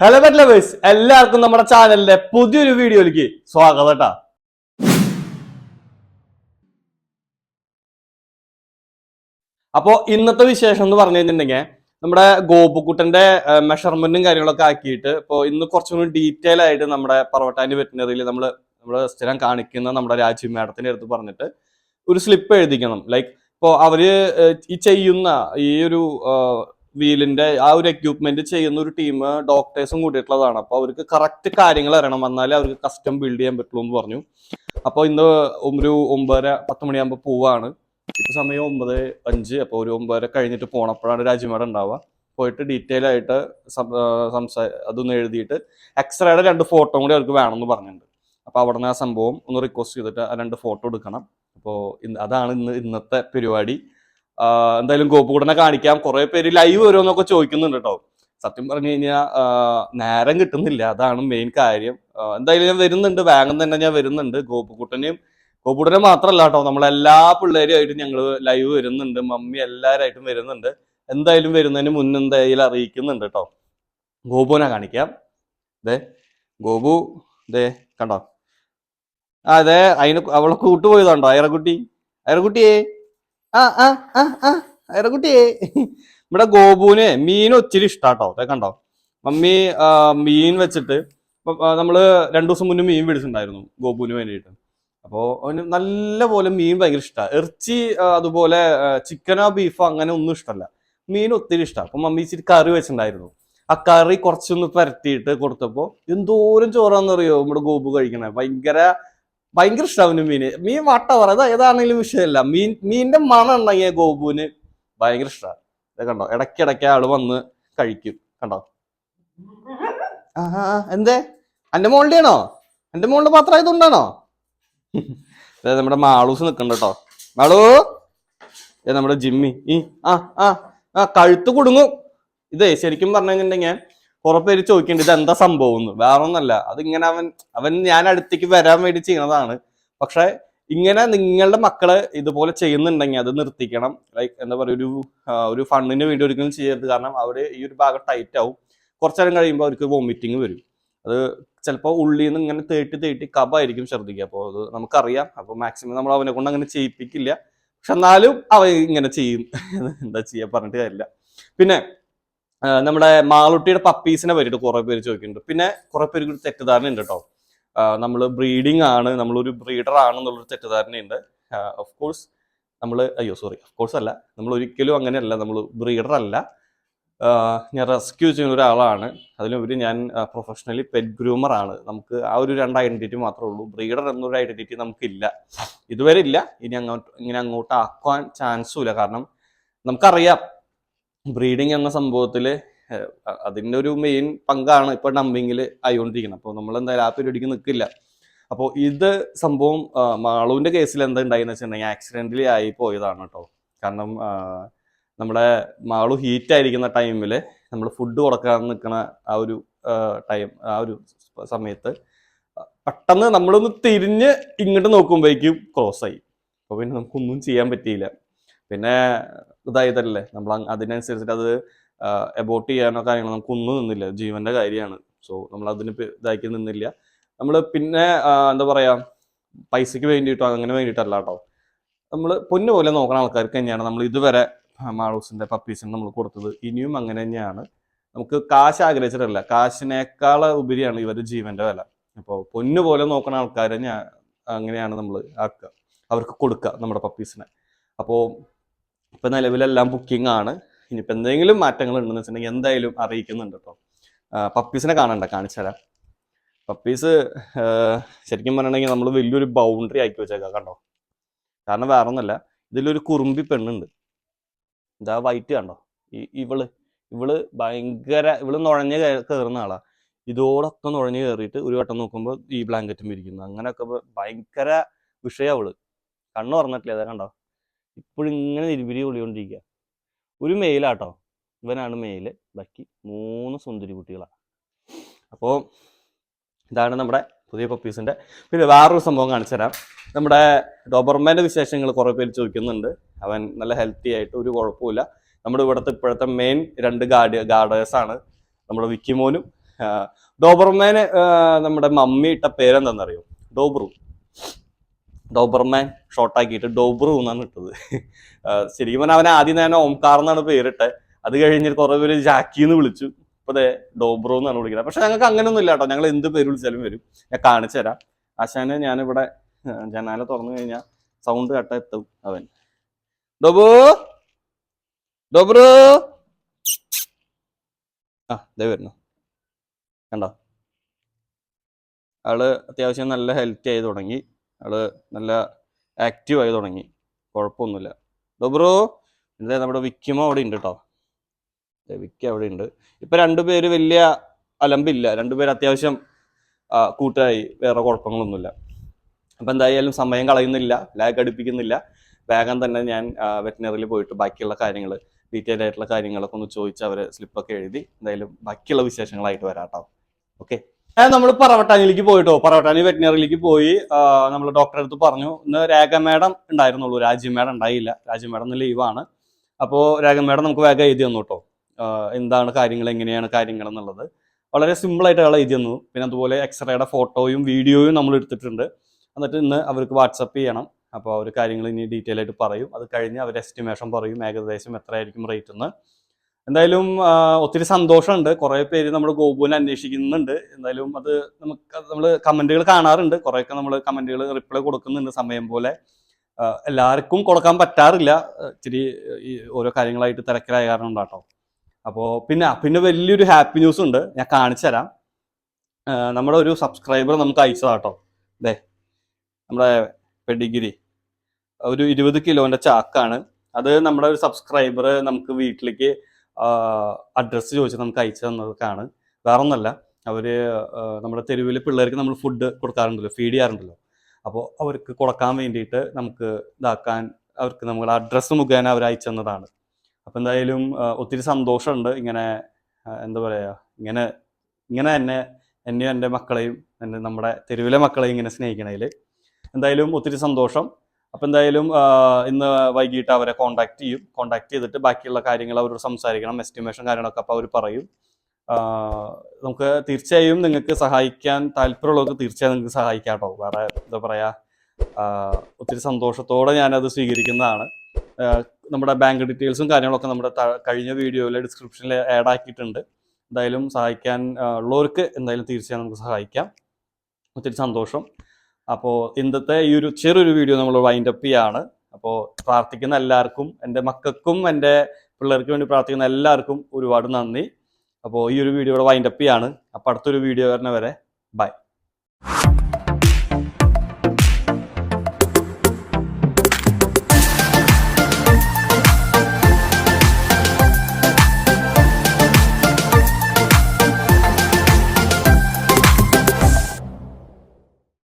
Hello bet lovers എല്ലാവർക്കും നമ്മുടെ ചാനലിലെ പുതിയൊരു വീഡിയോയിലേക്ക് സ്വാഗതം കേട്ടാ അപ്പോ ഇന്നത്തെ വിശേഷം എന്ന് പറഞ്ഞു കഴിഞ്ഞിട്ടുണ്ടെങ്കിൽ നമ്മുടെ ഗോപുക്കുട്ടന്റെ മെഷർമെന്റും കാര്യങ്ങളൊക്കെ ആക്കിയിട്ട് ഇപ്പോൾ ഇന്ന് കുറച്ചുകൂടി ഡീറ്റെയിൽ ആയിട്ട് നമ്മുടെ പറവട്ടാനി വെറ്റിനറിയിൽ നമ്മൾ നമ്മൾ സ്ഥിരം കാണിക്കുന്ന നമ്മുടെ രാജീവ് മാഡത്തിന്റെ അടുത്ത് പറഞ്ഞിട്ട് ഒരു സ്ലിപ്പ് എഴുതിക്കണം. ലൈക്ക് ഇപ്പോൾ അവർ ഈ ചെയ്യുന്ന ഈ ഒരു വീലിന്റെ ആ ഒരു എക്യൂപ്മെന്റ് ചെയ്യുന്ന ഒരു ടീം ഡോക്ടേഴ്സും കൂടിയിട്ടുള്ളതാണ്. അപ്പോൾ അവർക്ക് കറക്റ്റ് കാര്യങ്ങൾ അറിയണം. എന്നാലേ അവർക്ക് കസ്റ്റം ബിൽഡ് ചെയ്യാൻ പറ്റുള്ളൂ എന്ന് പറഞ്ഞു. അപ്പോൾ ഇന്ന് ഒരു ഒമ്പതര പത്ത് മണിയാകുമ്പോൾ പോവാണ്. ഇപ്പൊ സമയം ഒമ്പത് അഞ്ച്. അപ്പോൾ ഒരു ഒമ്പതര കഴിഞ്ഞിട്ട് പോണപ്പോഴാണ് രാജ്യമേട ഉണ്ടാവുക. പോയിട്ട് ഡീറ്റെയിൽ ആയിട്ട് സംസാ അതൊന്ന് എഴുതിയിട്ട് എക്സ്റേയുടെ രണ്ട് ഫോട്ടോ കൂടി അവർക്ക് വേണമെന്ന് പറഞ്ഞിട്ടുണ്ട്. അപ്പോൾ അവിടെ നിന്ന് ആ സംഭവം ഒന്ന് റിക്വസ്റ്റ് ചെയ്തിട്ട് ആ രണ്ട് ഫോട്ടോ എടുക്കണം. അപ്പോൾ അതാണ് ഇന്ന് ഇന്നത്തെ പരിപാടി. എന്തായാലും ഗോപുകൂടനെ കാണിക്കാം. കുറെ പേര് ലൈവ് വരുമെന്നൊക്കെ ചോദിക്കുന്നുണ്ട് കേട്ടോ. സത്യം പറഞ്ഞു കഴിഞ്ഞാൽ നേരം കിട്ടുന്നില്ല. അതാണ് മെയിൻ കാര്യം. എന്തായാലും ഞാൻ വരുന്നുണ്ട്. വേഗം തന്നെ ഞാൻ വരുന്നുണ്ട്. ഗോപുക്കുട്ടനെയും ഗോപുടനെ മാത്രമല്ല കേട്ടോ. നമ്മളെല്ലാ പിള്ളേരുമായിട്ടും ഞങ്ങൾ ലൈവ് വരുന്നുണ്ട്. മമ്മി എല്ലാവരായിട്ടും വരുന്നുണ്ട്. എന്തായാലും വരുന്നതിന് മുന്നെന്തായാലും അറിയിക്കുന്നുണ്ട് കേട്ടോ. ഗോപുവിനെ കാണിക്കാം. ദേ ഗോപു ദേ കണ്ടോ? അതെ അതിന് അവളെ കൂട്ടുപോയതുണ്ടോ അയറക്കുട്ടി. അയറക്കുട്ടിയേ. ആ ആ ആ ആ. ഇവിടെ ഗോപുവിന് മീൻ ഒത്തിരി ഇഷ്ടാട്ടോ. അതെ കണ്ടോ? മമ്മി മീൻ വെച്ചിട്ട് നമ്മൾ രണ്ടു ദിവസം മുന്നേ മീൻ പിടിച്ചിട്ടുണ്ടായിരുന്നു ഗോപുവിന് വേണ്ടിയിട്ട്. അപ്പോ അവന് നല്ല പോലെ മീൻ ഭയങ്കര ഇഷ്ടമാണ് ഇറച്ചി അതുപോലെ ചിക്കനോ ബീഫോ അങ്ങനെ ഒന്നും ഇഷ്ടമല്ല മീൻ ഒത്തിരി ഇഷ്ടമാണ് അപ്പൊ മമ്മി ഇച്ചിരി കറി വെച്ചിട്ടുണ്ടായിരുന്നു. ആ കറി കുറച്ചൊന്ന് പരത്തിയിട്ട് കൊടുത്തപ്പോ എന്തോരം ചോറാന്നറിയോ നമ്മുടെ ഗോപു കഴിക്കണേ. ഭയങ്കര ഭയങ്കര ഇഷ്ടമാണ് മീന്. മീൻ വട്ട പറ. അത് ഏതാണെങ്കിലും വിഷയമല്ല. മീൻ മീനിന്റെ മണം ഉണ്ടെങ്കിൽ ഗോപുവിന് ഭയങ്കര ഇഷ്ടമാണ് കണ്ടോ? ഇടയ്ക്കിടയ്ക്ക് ആൾ വന്ന് കഴിക്കും. കണ്ടോ? എന്തേ? എന്റെ മോളുടെ ആണോ എന്റെ മോളുടെ പാത്രം ആയതുകൊണ്ടാണോ ദേ നമ്മുടെ മാളൂസ് നിക്കണ്ട കേട്ടോ. മാളൂ? നമ്മുടെ ജിമ്മി. ഈ ആ ആ ആ കഴുത്ത് കുടുങ്ങും. ഇതേ ശരിക്കും പറഞ്ഞു കഴിഞ്ഞിട്ടുണ്ടെങ്കിൽ കുറെ പേര് ചോദിക്കുന്നുണ്ട് ഇത് എന്താ സംഭവം വേറെ ഒന്നല്ല അതിങ്ങനെ അവൻ അവൻ ഞാൻ അടുത്തേക്ക് വരാൻ വേണ്ടി ചെയ്യുന്നതാണ്. പക്ഷെ ഇങ്ങനെ നിങ്ങളുടെ മക്കൾ ഇതുപോലെ ചെയ്യുന്നുണ്ടെങ്കിൽ അത് നിർത്തിക്കണം. ലൈക്ക് എന്താ പറയുക ഒരു ഒരു ഫണ്ടിന് വേണ്ടി ഒരിക്കലും ചെയ്യരുത്. കാരണം അവർ ഈ ഒരു ഭാഗം ടൈറ്റ് ആവും. കുറച്ചു നേരം കഴിയുമ്പോൾ അവർക്ക് വോമിറ്റിങ് വരും. അത് ചിലപ്പോൾ ഉള്ളിൽ നിന്ന് ഇങ്ങനെ തേട്ടി തേട്ടി കബായിരിക്കും ഛർദ്ദിക്കുക. അപ്പോൾ അത് നമുക്കറിയാം. അപ്പോൾ മാക്സിമം നമ്മൾ അവനെ കൊണ്ട് അങ്ങനെ ചെയ്യിപ്പിക്കില്ല. പക്ഷെ എന്നാലും അവൻ ഇങ്ങനെ ചെയ്യും. എന്താ ചെയ്യാൻ പറഞ്ഞിട്ട് കാര്യമില്ല. പിന്നെ നമ്മുടെ മാളുട്ടിയുടെ പപ്പീസിനെ പറ്റിയിട്ട് കുറെ പേര് ചോദിക്കുന്നുണ്ട്. പിന്നെ കുറെ പേർക്ക് ഒരു തെറ്റിദ്ധാരണ ഉണ്ട് കേട്ടോ നമ്മൾ ബ്രീഡിംഗ് ആണ് നമ്മളൊരു ബ്രീഡർ ആണെന്നുള്ളൊരു തെറ്റിദ്ധാരണയുണ്ട്. ഓഫ് കോഴ്സ് നമ്മൾ അയ്യോ സോറി ഓഫ് കോഴ്സ് അല്ല. നമ്മൾ ഒരിക്കലും അങ്ങനെയല്ല നമ്മൾ ബ്രീഡർ അല്ല. ഞാൻ റെസ്ക്യൂ ചെയ്യുന്ന ഒരാളാണ്. അതിലുപരി ഞാൻ പ്രൊഫഷണലി പെറ്റ് ഗ്രൂമർ ആണ്. നമുക്ക് ആ ഒരു രണ്ട് ഐഡന്റിറ്റി മാത്രമേ ഉള്ളൂ. ബ്രീഡർ എന്നൊരു ഐഡന്റിറ്റി നമുക്കില്ല. ഇതുവരെ ഇല്ല. ഇനി അങ്ങോട്ട് ഇങ്ങനെ അങ്ങോട്ട് ആക്കാൻ ചാൻസും ഇല്ല. കാരണം നമുക്കറിയാം ബ്രീഡിങ് എന്ന സംഭവത്തിൽ അതിന്റെ ഒരു മെയിൻ പങ്കാണ് ഇപ്പോൾ ഡംപിങ്ങിൽ ആയിക്കൊണ്ടിരിക്കുന്നത്. അപ്പോൾ നമ്മൾ എന്തായാലും ആ പരിപാടിക്ക് നിൽക്കില്ല അപ്പോൾ ഇത് സംഭവം മാളുവിന്റെ കേസിൽ എന്താ ഉണ്ടായെന്ന് വെച്ചിട്ടുണ്ടെങ്കിൽ ആക്സിഡന്റലി ആയി പോയതാണ് കേട്ടോ കാരണം നമ്മുടെ മാളു ഹീറ്റ് ആയിരിക്കുന്ന ടൈമിൽ നമ്മൾ ഫുഡ് കൊടുക്കാൻ നിൽക്കുന്ന ആ ഒരു ടൈം ആ ഒരു സമയത്ത് പെട്ടെന്ന് നമ്മളൊന്ന് തിരിഞ്ഞ് ഇങ്ങോട്ട് നോക്കുമ്പോഴേക്കും ക്രോസ് ആയി. അപ്പോൾ പിന്നെ നമുക്കൊന്നും ചെയ്യാൻ പറ്റിയില്ല. പിന്നെ ഇതായതല്ലേ നമ്മൾ അതിനനുസരിച്ചിട്ട് അത് എബോട്ട് ചെയ്യാനോ കാര്യങ്ങളോ നമുക്ക് ഒന്നും നിന്നില്ല ജീവന്റെ കാര്യമാണ്. സോ നമ്മൾ അതിന് ഇതാക്കി നിന്നില്ല. നമ്മൾ പിന്നെ എന്താ പറയാ പൈസക്ക് വേണ്ടിയിട്ടോ അങ്ങനെ വേണ്ടിയിട്ടല്ല കേട്ടോ. നമ്മൾ പൊന്നു പോലെ നോക്കുന്ന ആൾക്കാർക്ക് തന്നെയാണ് നമ്മൾ ഇതുവരെ മാളൂസിന്റെ പപ്പീസിന് നമ്മൾ കൊടുത്തത്. ഇനിയും അങ്ങനെ തന്നെയാണ്. നമുക്ക് കാശ് ആഗ്രഹിച്ചിട്ടല്ല കാശിനേക്കാൾ ഉപരിയാണ് ഇവരുടെ ജീവന്റെ വില. അപ്പോൾ പൊന്നു പോലെ നോക്കുന്ന ആൾക്കാരെ ഞാൻ അങ്ങനെയാണ് നമ്മൾ ആക്കുക അവർക്ക് കൊടുക്കുക നമ്മുടെ പപ്പീസിനെ. അപ്പോൾ ഇപ്പം നിലവിലെല്ലാം ബുക്കിംഗ് ആണ്. ഇനിയിപ്പോൾ എന്തെങ്കിലും മാറ്റങ്ങൾ ഉണ്ടെന്ന് വെച്ചിട്ടുണ്ടെങ്കിൽ എന്തായാലും അറിയിക്കുന്നുണ്ട് കേട്ടോ പപ്പീസിനെ കാണണ്ട കാണിച്ചു പപ്പീസ് ശരിക്കും പറഞ്ഞിട്ടുണ്ടെങ്കിൽ നമ്മൾ വലിയൊരു ബൗണ്ടറി ആക്കി വെച്ചേക്കാം കണ്ടോ? കാരണം വേറെ ഒന്നല്ല ഇതിലൊരു കുറുമ്പി പെണ്ണുണ്ട്. ഇതാ വൈറ്റ് കണ്ടോ? ഈ ഇവൾ ഇവൾ ഭയങ്കര ഇവൾ നുഴഞ്ഞ് കയ- കയറുന്ന ആളാ. ഇതോടൊക്കെ നുഴഞ്ഞ് കയറിയിട്ട് ഒരു വട്ടം നോക്കുമ്പോൾ ഈ ബ്ലാങ്കറ്റും ഇരിക്കുന്നു. അങ്ങനെയൊക്കെ ഇപ്പൊ ഭയങ്കര വിഷയം അവൾ. കണ്ണു പറഞ്ഞിട്ടില്ല അതാ കണ്ടോ? ഇപ്പോഴും ഇങ്ങനെ തിരുവിരി കൊള്ളിക്കൊണ്ടിരിക്കുക ഒരു മെയിലാട്ടോ. ഇവനാണ് മെയിൽ. ബാക്കി മൂന്ന് സുന്ദരി കുട്ടികളാണ് അപ്പോൾ ഇതാണ് നമ്മുടെ പുതിയ പപ്പീസിന്റെ പിന്നെ വേറൊരു സംഭവം കാണിച്ചു തരാം. നമ്മുടെ ഡോബർമാന്റെ വിശേഷങ്ങൾ കുറേ പേര് ചോദിക്കുന്നുണ്ട്. അവൻ നല്ല ഹെൽത്തി ആയിട്ട് ഒരു കുഴപ്പമില്ല നമ്മുടെ ഇവിടുത്തെ ഇപ്പോഴത്തെ മെയിൻ രണ്ട് ഗാർഡ് ഗാർഡേഴ്സാണ് നമ്മുടെ വിക്കിമോനും ഡോബർമാന് നമ്മുടെ മമ്മി ഇട്ട പേരെന്താണെന്നറിയോ? ഡോബ്രു. ഡോബർമാൻ ഷോർട്ടാക്കിയിട്ട് ഡോബ്രു എന്നാണ് ഇട്ടത്. ശരിക്കും പറഞ്ഞാൽ അവൻ ആദ്യം തന്നെ ഓംകാർ എന്നാണ് പേരിട്ട്. അത് കഴിഞ്ഞ് കുറെ പേര് ജാക്കി എന്ന് വിളിച്ചു. ഇപ്പൊ അതെ ഡോബ്രോ എന്നാണ് വിളിക്കുന്നത്. പക്ഷെ ഞങ്ങൾക്ക് അങ്ങനെയൊന്നും ഇല്ല കേട്ടോ. ഞങ്ങൾ എന്ത് പേര് വിളിച്ചാലും വരും. ഞാൻ കാണിച്ചു തരാം. ആശാന് ഞാനിവിടെ ജനാല തുറന്നു കഴിഞ്ഞാൽ സൗണ്ട് കട്ട എത്തും അവൻ. ഡോബു ഡോബ്രു? ആ ദേ വരുന്നു. കണ്ടോ? ആൾ അത്യാവശ്യം നല്ല ഹെൽത്തി ആയി തുടങ്ങി. ആൾ നല്ല ആക്റ്റീവ് ആയി തുടങ്ങി. കുഴപ്പമൊന്നുമില്ല. ഡോബ്രു ഇതേ നമ്മുടെ വിക്കിമോ അവിടെ ഉണ്ട് കേട്ടോ വിക്കി അവിടെ ഉണ്ട്. ഇപ്പൊ രണ്ടുപേര് വലിയ അലമ്പില്ല. രണ്ടുപേര് അത്യാവശ്യം കൂട്ടായി. വേറെ കുഴപ്പങ്ങളൊന്നുമില്ല. അപ്പം എന്തായാലും സമയം കളയുന്നില്ല. ലാഗ് അടുപ്പിക്കുന്നില്ല. വേഗം തന്നെ ഞാൻ വെറ്റിനറിയിൽ പോയിട്ട് ബാക്കിയുള്ള കാര്യങ്ങൾ ഡീറ്റെയിൽ ആയിട്ടുള്ള കാര്യങ്ങളൊക്കെ ഒന്ന് ചോദിച്ച് അവരെ സ്ലിപ്പൊക്കെ എഴുതി എന്തായാലും ബാക്കിയുള്ള വിശേഷങ്ങളായിട്ട് വരാം കേട്ടോ ഓക്കെ നമ്മൾ പറവട്ടാനിലേക്ക് പോയിട്ടോ. പറവട്ടാനി വെറ്റിനറിയിലേക്ക് പോയി നമ്മൾ ഡോക്ടറെ അടുത്ത് പറഞ്ഞു ഇന്ന് രേഖ മേഡം ഉണ്ടായിരുന്നുള്ളൂ. രാജ്യ മേഡം ഉണ്ടായില്ല. രാജ്യ മേഡം ലീവാണ് അപ്പോൾ രേഖ മേഡം നമുക്ക് വേഗം എഴുതി തന്നു കേട്ടോ എന്താണ് കാര്യങ്ങൾ? എങ്ങനെയാണ് കാര്യങ്ങൾ എന്നുള്ളത്? വളരെ സിമ്പിളായിട്ട് അയാൾ എഴുതി തന്നു. പിന്നെ അതുപോലെ എക്സ്റേയുടെ ഫോട്ടോയും വീഡിയോയും നമ്മൾ എടുത്തിട്ടുണ്ട്. എന്നിട്ട് ഇന്ന് അവർക്ക് വാട്സപ്പ് ചെയ്യണം. അപ്പോൾ അവർ കാര്യങ്ങൾ ഇനി ഡീറ്റെയിൽ ആയിട്ട് പറയും. അത് കഴിഞ്ഞ് അവർ എസ്റ്റിമേഷൻ പറയും. ഏകദേശം എത്രയായിരിക്കും റേറ്റ് എന്ന്. എന്തായാലും ഒത്തിരി സന്തോഷമുണ്ട്. കുറേ പേര് നമ്മൾ ഗോപുവിനെ അന്വേഷിക്കുന്നുണ്ട്. എന്തായാലും അത് നമുക്ക് നമ്മൾ കമന്റുകൾ കാണാറുണ്ട്. കുറേയൊക്കെ നമ്മൾ കമന്റുകൾ റിപ്ലൈ കൊടുക്കുന്നുണ്ട് സമയം പോലെ. എല്ലാവർക്കും കൊടുക്കാൻ പറ്റാറില്ല. ഇച്ചിരി ഈ ഓരോ കാര്യങ്ങളായിട്ട് തിരക്കിലായ കാരണം ഉണ്ടാട്ടോ. അപ്പോൾ പിന്നെ പിന്നെ വലിയൊരു ഹാപ്പി ന്യൂസ് ഉണ്ട്. ഞാൻ കാണിച്ചു തരാം. നമ്മുടെ ഒരു സബ്സ്ക്രൈബർ നമുക്ക് അയച്ചതാട്ടോ. ദേ നമ്മുടെ പെഡിഗിരി. ഒരു ഇരുപത് കിലോന്റെ ചാക്കാണ്. അത് നമ്മുടെ ഒരു സബ്സ്ക്രൈബർ നമുക്ക് വീട്ടിലേക്ക് അഡ്രസ്സ് ചോദിച്ച് നമുക്ക് അയച്ചു തന്നതൊക്കെയാണ്. വേറെ ഒന്നല്ല അവർ നമ്മുടെ തെരുവിൽ പിള്ളേർക്ക് നമ്മൾ ഫുഡ് കൊടുക്കാറുണ്ടല്ലോ ഫീഡ് ചെയ്യാറുണ്ടല്ലോ. അപ്പോൾ അവർക്ക് കൊടുക്കാൻ വേണ്ടിയിട്ട് നമുക്ക് ഇതാക്കാൻ അവർക്ക് നമ്മൾ അഡ്രസ്സ് മുഖേന അവർ അയച്ചു തന്നതാണ്. അപ്പോൾ എന്തായാലും ഒത്തിരി സന്തോഷമുണ്ട് ഇങ്ങനെ എന്താ പറയുക ഇങ്ങനെ ഇങ്ങനെ എന്നെ എന്നെയും എന്റെ മക്കളെയും എന്റെ നമ്മുടെ തെരുവിലെ മക്കളെയും ഇങ്ങനെ സ്നേഹിക്കണതിൽ എന്തായാലും ഒത്തിരി സന്തോഷം. അപ്പം എന്തായാലും ഇന്ന് വൈകിട്ട് അവരെ കോണ്ടാക്ട് ചെയ്യും. കോണ്ടാക്ട് ചെയ്തിട്ട് ബാക്കിയുള്ള കാര്യങ്ങൾ അവരോട് സംസാരിക്കണം എസ്റ്റിമേഷൻ കാര്യങ്ങളൊക്കെ അപ്പോൾ അവർ പറയും. നമുക്ക് തീർച്ചയായും നിങ്ങൾക്ക് സഹായിക്കാൻ താല്പര്യമുള്ളവർക്ക് തീർച്ചയായും നിങ്ങൾക്ക് സഹായിക്കാം കേട്ടോ. വേറെ എന്താ പറയാ ഒത്തിരി സന്തോഷത്തോടെ ഞാനത് സ്വീകരിക്കുന്നതാണ്. നമ്മുടെ ബാങ്ക് ഡീറ്റെയിൽസും കാര്യങ്ങളൊക്കെ നമ്മുടെ കഴിഞ്ഞ വീഡിയോയിലെ ഡിസ്ക്രിപ്ഷനിൽ ആഡ് ആക്കിയിട്ടുണ്ട്. എന്തായാലും സഹായിക്കാൻ ഉള്ളവർക്ക് എന്തായാലും തീർച്ചയായും നമുക്ക് സഹായിക്കാം. ഒത്തിരി സന്തോഷം. അപ്പോൾ ഇന്നത്തെ ഈ ഒരു ചെറിയൊരു വീഡിയോ നമ്മൾ വൈൻഡ് അപ്പ് ചെയ്യാണ്. അപ്പോൾ പ്രാർത്ഥിക്കുന്ന എല്ലാവർക്കും എന്റെ മക്കൾക്കും എന്റെ പിള്ളേർക്ക് വേണ്ടി പ്രാർത്ഥിക്കുന്ന എല്ലാവർക്കും ഒരുപാട് നന്ദി. അപ്പോൾ ഈ ഒരു വീഡിയോ ഇവിടെ വൈൻഡ് അപ്പ് ചെയ്യാണ്. അപ്പോൾ അടുത്തൊരു വീഡിയോ വരുന്ന വരെ ബൈ